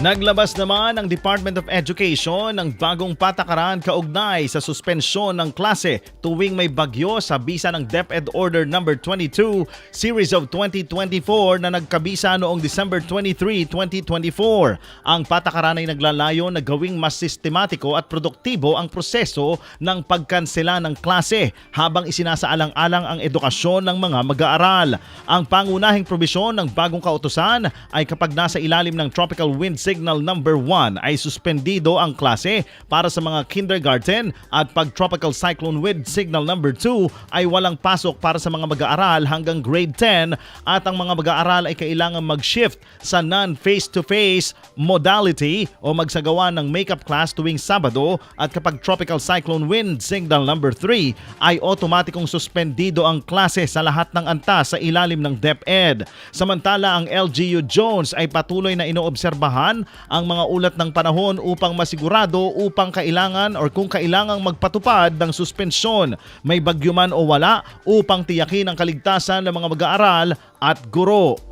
Naglabas naman ang Department of Education ng bagong patakaran kaugnay sa suspensyon ng klase tuwing may bagyo sa bisa ng DepEd Order No. 22 Series of 2024 na nagkabisa noong December 23, 2024. Ang patakaran ay naglalayo na gawing mas sistematiko at produktibo ang proseso ng pagkansela ng klase habang isinasaalang-alang ang edukasyon ng mga mag-aaral. Ang pangunahing probisyon ng bagong kautusan ay kapag nasa ilalim ng tropical wind signal number 1 ay suspendido ang klase para sa mga kindergarten at pag tropical cyclone wind signal number 2 ay walang pasok para sa mga mag-aaral hanggang grade 10 at ang mga mag-aaral ay kailangan mag-shift sa non-face-to-face modality o magsagawa ng makeup class tuwing Sabado at kapag tropical cyclone wind signal number 3 ay otomatikong suspendido ang klase sa lahat ng antas sa ilalim ng DepEd. Samantala ang LGU Jones ay patuloy na inoobserbahan ang mga ulat ng panahon upang masigurado upang kailangan or kung kailangang magpatupad ng suspensyon, may bagyo man o wala upang tiyakin ang kaligtasan ng mga mag-aaral at guro.